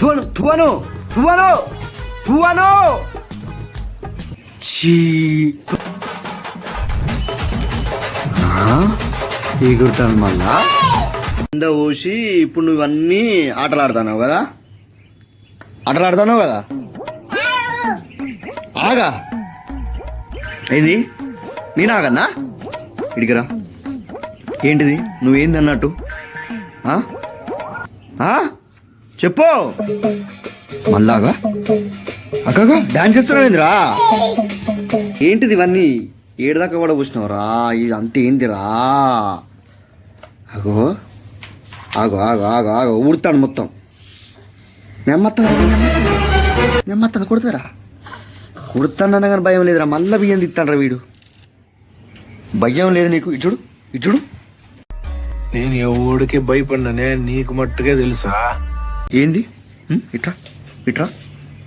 తువను తువను తువను చీ ఎగురుతాను మళ్ళా కింద పోసి ఇప్పుడు నువ్వు అన్నీ ఆటలు ఆడుతున్నావు కదా? ఆటలు ఆడుతున్నావు కదా? ఆగా. ఏంది? నేను ఆగన్నా? ఇడికరా ఏంటిది? నువ్వేంది అన్నట్టు? చెప్పు. మళ్ళాగా అక్కగా డాన్స్ చేస్తున్నావేందిరా ఏంటిది ఇవన్నీ? ఏడుదాకా కూడా కూర్చున్నావురా? ఇది అంత ఏందిరా? అగో. ఆగో ఆగో ఆగో ఆగో. ఊడతాను మొత్తం. మెమ్మత్తాను మెమ్మత్తాను కొడతారా? కొడతానన్నా కానీ భయం లేదురా. మళ్ళీ బియ్యం తిత్తాడ్రా వీడు. భయం లేదు నీకు. ఇచ్చుడు ఇచ్చుడు నేను ఎవడికి భయపడిననే నీకు మట్టుకే తెలుసా? ఏంది? ఇట్రా? ఇట్రా?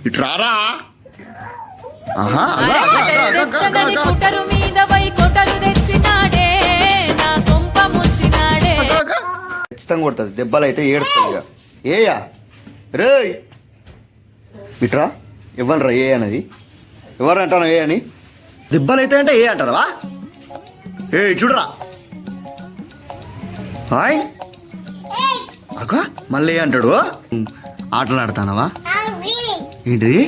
ఇట్రారా ఆహా ఖచ్చితంగా కొడుతుంది. దెబ్బలు అయితే ఏడుస్తుంది ఇక. ఏయా? రే ఇట్రా? ఇవ్వనరా ఏ అనేది? ఎవరు అంటాను ఏ అని? దెబ్బలు అయితే అంటే ఏ అంటారా ఏ చూడరా. హాయ్. అక్క మళ్ళీ అంటాడు. ఆటలు ఆడతానవా ఏంటిది?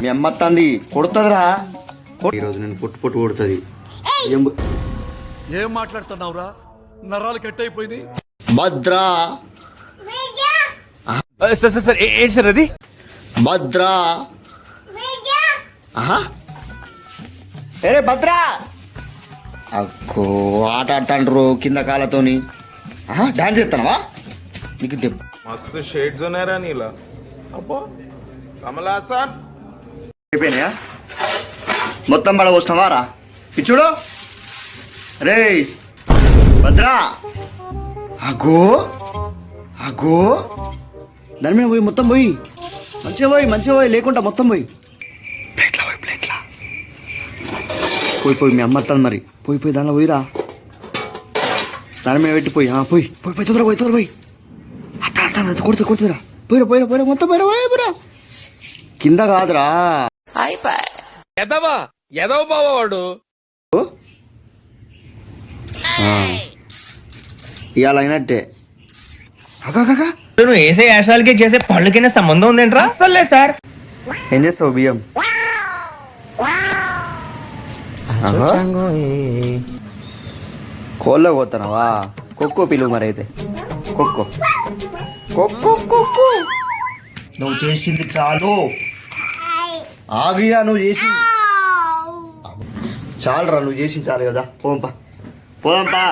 మీ అమ్మ తండ్రి కొడుతుందిరా. ఈరోజు నేను పొట్టు పొట్టు కొడుతుంది. ఏం మాట్లాడుతున్నావురా? నరాలు కట్ అయిపోయింది భద్రా సార్ సార్ సార్ ఏంటి సార్ అది? భద్రా. ఏ భద్రా. అక్కో ఆట ఆడుతాండ్రు కింద కాళ్ళతోని. ఆహా డాన్స్ చేస్తానవా నీకు దెబ్బ. మస్తు షేడ్స్ ఉన్నాయరా నీలా. అబ్బో కమలాసన్ అయిపోయినాయా? మొత్తం పడ వస్తున్నావా రా. ఇచ్చుడు రే భద్రా. అగో అగో దాని మీద పోయి మొత్తం పోయి. మంచిగా పోయి మంచిగా పోయి లేకుండా మొత్తం పోయి. పోయి పోయి మీ అమ్మ వస్తుంది మరి. పోయి పోయి దానిలో పోయిరా. దాని మీద పెట్టి పోయి ఆ, పోయి పోయి పోయి తొందర పోయి తొందర పోయి. అత్త అత్త కొడుతు కొడుతురా పోయిరా పోయిరా పోయిరా మొత్తం పోయిరా పోయిరా పోయిరా. కింద కాదురా. ఎదవా? ఎదవ బావాడు ఇవాళ అయినట్టే. నువ్వు వేసే యాశాలకి చేసే పళ్ళకైనా సంబంధం ఉందేంట్రా? అసలే సార్. ఏం చేస్తావు బియ్యం. కోళ్ళ పోతున్నావా? కొక్కో పిలువు మరి అయితే కొక్కో. కొక్కో కొక్కో. నువ్వు చేసింది చాలు. ఆగియా నువ్వు చేసి. చాలురా నువ్వు చేసింది చాలు కదా. పోంపా పోదంపా.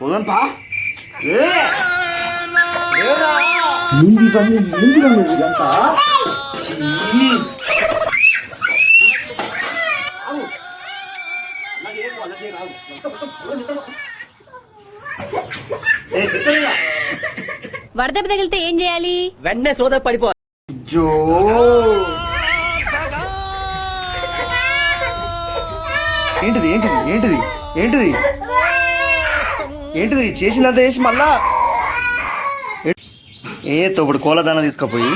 పోదంపా? ఏందిరా నువ్వు ఇదంతా? వడదెబ్బ తగిలితే ఏం చేయాలి? వెంటనే సోదరు పడిపో. జో ఏంటిది ఏంటిది ఏంటిది ఏంటిది? ఏంటిది చేసినంత చేసి మళ్ళా? ఏ తోపుడు కోలదాన తీసుకుపోయి?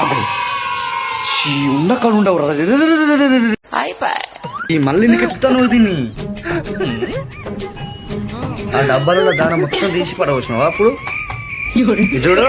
అప్పుడు చీ ఉండక్కడ ఉండవు. రా. ఈ మళ్ళీ నీకు ఎత్తుతాను దీన్ని? ఆ డబ్బాలలో దాన మొత్తం తీసి పడవచ్చినావా అప్పుడు? చూడు.